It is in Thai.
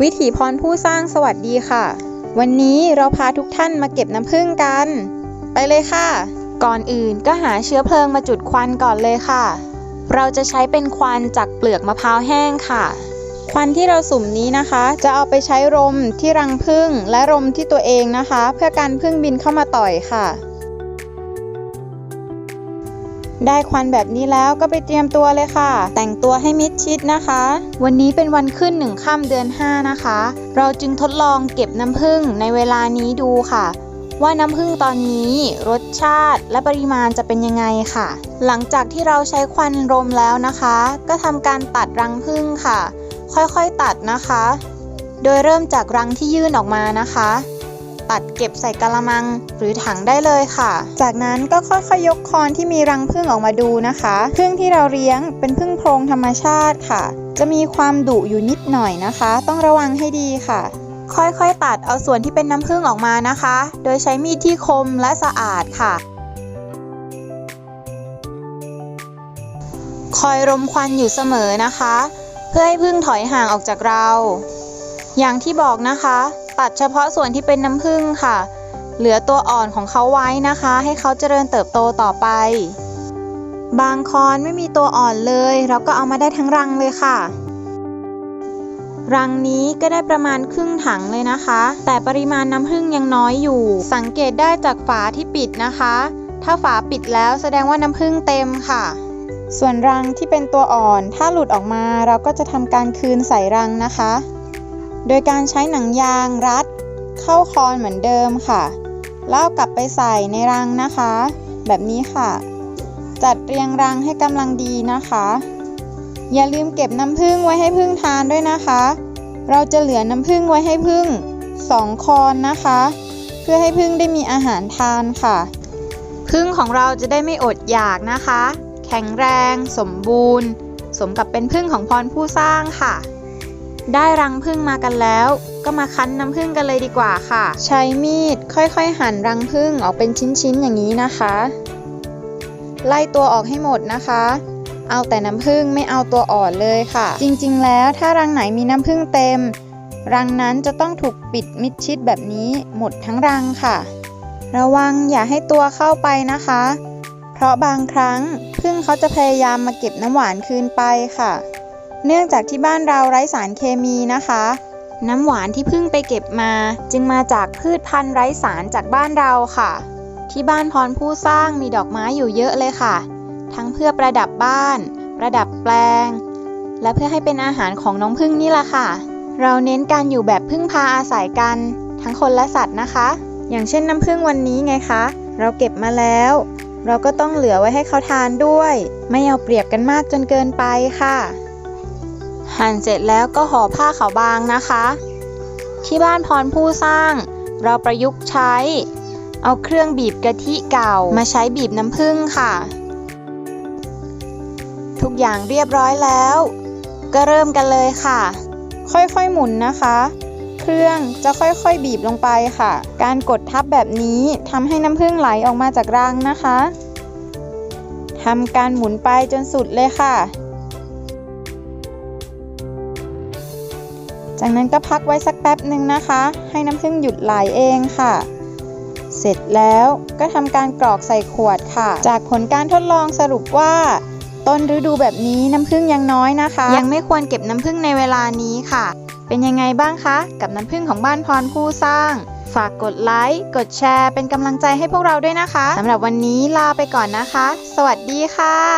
วิถีพรผู้สร้างสวัสดีค่ะ วันนี้เราพาทุกท่านมาเก็บน้ำผึ้งกัน ไปเลยค่ะ ก่อนอื่นก็หาเชื้อเพลิงมาจุดควันก่อนเลยค่ะ เราจะใช้เป็นควันจากเปลือกมะพร้าวแห้งค่ะ ควันที่เราสุ่มนี้นะคะ จะเอาไปใช้รมที่รังผึ้งและรมที่ตัวเองนะคะ เพื่อการผึ้งบินเข้ามาต่อยค่ะ ได้ควันแบบนี้แล้วก็ไปเตรียมตัวเลยค่ะ แต่งตัวให้มิดชิดนะคะ วันนี้เป็นวันขึ้นหนึ่งค่ำเดือน 5 นะคะ เราจึงทดลองเก็บน้ำผึ้งในเวลานี้ดูค่ะ ว่าน้ำผึ้งตอนนี้รสชาติและปริมาณจะเป็นยังไงค่ะ หลังจากที่เราใช้ควันรมแล้วนะคะ ก็ทำการตัดรังผึ้งค่ะ ค่อยๆตัดนะคะ โดยเริ่มจากรังที่ยื่นออกมานะคะ ตัดเก็บใส่กะละมัง หรือถังได้เลยค่ะ จากนั้นก็ค่อยๆยกคอนที่มีรังผึ้งออกมาดูนะคะผึ้งที่เราเลี้ยงเป็นผึ้งโพรงธรรมชาติค่ะ จะมีความดุอยู่นิดหน่อยนะคะ ต้องระวังให้ดีค่ะ ค่อยๆตัดเอาส่วนที่เป็นน้ำผึ้งออกมานะคะ โดยใช้มีดที่คมและสะอาดค่ะคอยรมควันอยู่เสมอนะคะ เพื่อให้ผึ้งถอยห่างออกจากเรา อย่างที่บอกนะคะ ตัดเฉพาะส่วนที่เป็นน้ำผึ้งค่ะ เหลือตัวอ่อนของเขาไว้นะคะ ให้เขาเจริญเติบโตต่อไป บางคอนไม่มีตัวอ่อนเลย เราก็เอามาได้ทั้งรังเลยค่ะ รังนี้ก็ได้ประมาณครึ่งถังเลยนะคะ แต่ปริมาณน้ำผึ้งยังน้อยอยู่ สังเกตได้จากฝาที่ปิดนะคะ ถ้าฝาปิดแล้วแสดงว่าน้ำผึ้งเต็มค่ะส่วนรังที่เป็นตัวอ่อน ถ้าหลุดออกมาเราก็จะทำการคืนใส่รังนะคะ โดยการใช้หนังยางรัดเข้าคอนเหมือนเดิมค่ะแล้วเอากลับไปใส่ในรังนะคะ แบบนี้ค่ะ จัดเรียงรังให้กำลังดีนะคะ อย่าลืมเก็บน้ำผึ้งไว้ให้ผึ้งทานด้วยนะคะ เราจะเหลือน้ำผึ้งไว้ให้ผึ้งสองคอนนะคะ เพื่อให้ผึ้งได้มีอาหารทานค่ะผึ้งของเราจะได้ไม่อดอยากนะคะ แข็งแรง สมบูรณ์ สมกับเป็นผึ้งของพรผู้สร้างค่ะ ได้รังผึ้งมากันแล้ว ก็มาคั้นน้ำผึ้งกันเลยดีกว่าค่ะ ใช้มีดค่อยๆ หั่นรังผึ้งออกเป็นชิ้นๆอย่างนี้นะคะ ไล่ตัวออกให้หมดนะคะ เอาแต่น้ำผึ้งไม่เอาตัวอ่อนเลยค่ะ จริงๆ แล้วถ้ารังไหนมีน้ำผึ้งเต็ม รังนั้นจะต้องถูกปิดมิดชิดแบบนี้หมดทั้งรังค่ะ ระวังอย่าให้ตัวเข้าไปนะคะ เพราะบางครั้งผึ้งเขาจะพยายามมาเก็บน้ำหวานคืนไปค่ะ เนื่องจากที่บ้านเราไร้สารเคมีนะคะ น้ำหวานที่เพิ่งไปเก็บมา จึงมาจากพืชพันธุ์ไร้สารจากบ้านเราค่ะ ที่บ้านพรผู้สร้างมีดอกไม้อยู่เยอะเลยค่ะ ทั้งเพื่อประดับบ้าน ประดับแปลง และเพื่อให้เป็นอาหารของน้องพึ่งนี่ละค่ะ เราเน้นการอยู่แบบพึ่งพาอาศัยกัน ทั้งคนและสัตว์นะคะ อย่างเช่นน้ำพึ่งวันนี้ไงคะ เราเก็บมาแล้วเราก็ต้องเหลือไว้ให้เขาทานด้วย ไม่เอาเปรียบกันมากจนเกินไปค่ะ หั่นเสร็จแล้วก็ห่อผ้าขาวบางนะคะ ที่บ้านพรผู้สร้าง เราประยุกต์ใช้ เอาเครื่องบีบกะทิเก่ามาใช้บีบน้ำผึ้งค่ะ ทุกอย่างเรียบร้อยแล้ว ก็เริ่มกันเลยค่ะ ค่อยๆหมุนนะคะ เครื่องจะค่อยๆบีบลงไปค่ะ การกดทับแบบนี้ทำให้น้ำผึ้งไหลออกมาจากรังนะคะทำการหมุนไปจนสุดเลยค่ะ จากนั้นก็พักไว้สักแป๊บหนึ่งนะคะ ให้น้ำผึ้งหยุดไหลเองค่ะ เสร็จแล้วก็ทำการกรอกใส่ขวดค่ะ จากผลการทดลองสรุปว่า ต้นฤดูแบบนี้น้ำผึ้งยังน้อยนะคะ ยังไม่ควรเก็บน้ำผึ้งในเวลานี้ค่ะ เป็นยังไงบ้างคะ กับน้ำผึ้งของบ้านพรผู้สร้าง ฝากกดไลค์ กดแชร์ เป็นกำลังใจให้พวกเราด้วยนะคะสำหรับวันนี้ลาไปก่อนนะคะ สวัสดีค่ะ